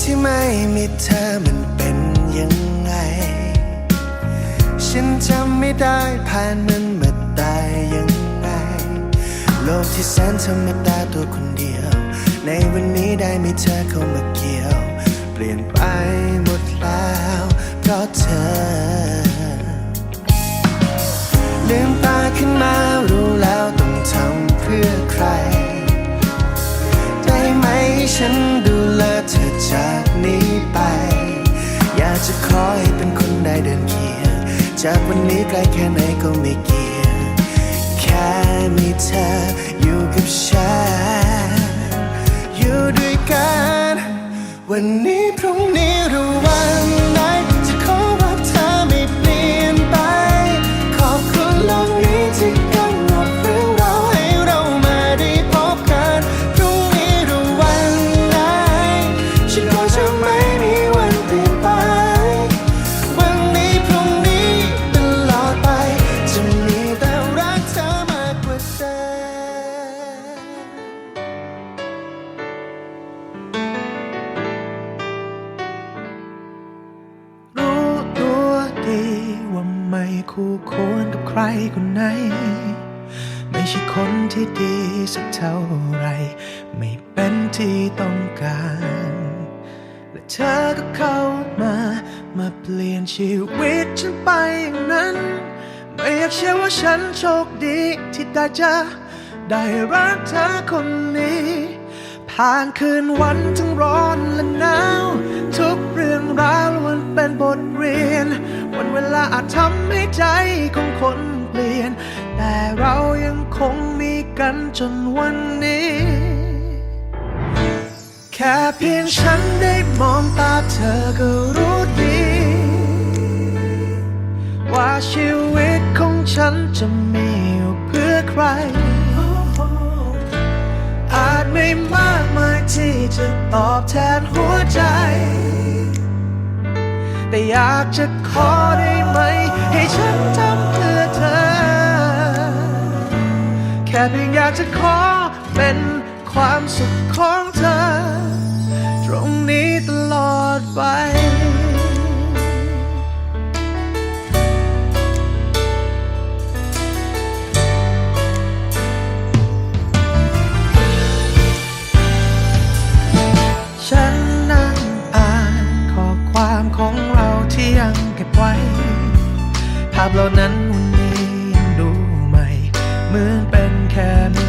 ที่ไม่มีเธอมันเป็นยังไง ฉันจำไม่ได้ผ่านมันมาตายยังไง โลกที่แสนธรรมดาตัวคนเดียว ในวันนี้ได้มีเธอเข้ามาเกี่ยว เปลี่ยนไปหมดแล้วเพราะเธอ ลืมตาขึ้นมารู้แล้วต้องทำเพื่อใคร ได้ไหมฉันดูแลเธอ จากนี้ไป อยากจะขอให้เป็นคนได้เดินเคียงจากวันนี้ไกลแค่ไหนก็ไม่เกี่ยงแค่มีเธออยู่กับฉันอยู่ด้วยกัน วันนี้พรุ่งนี้หรือวัน คู่ควรกับใครคนไหน ไม่ใช่คนที่ดีสักเท่าไร ไม่เป็นที่ต้องการ และเธอก็เข้ามา มาเปลี่ยนชีวิตฉันไปอย่างนั้น ไม่อยากเชื่อว่าฉันโชคดีที่ได้เจอได้รักเธอคนนี้ ผ่านคืนวันทั้งร้อนและหนาว ทุกเรื่องราวล้วนเป็นบทเรียน เวลาอาจทำให้ใจของคนเปลี่ยน แต่เรายังคงมีกันจนวันนี้ แค่เพียงฉันได้มองตาเธอก็รู้ดี ว่าชีวิตของฉันจะมีอยู่เพื่อใคร อาจไม่มากมายที่จะตอบแทนหัวใจ แต่อยากจะขอได้ไหม ให้ฉันทำเพื่อเธอ แค่เพียงอยากจะขอเป็นความสุขของเธอ ตรงนี้ตลอดไป ภาพเหล่านั้นวันนี้ยังดูใหม่ เหมือนเป็นแค่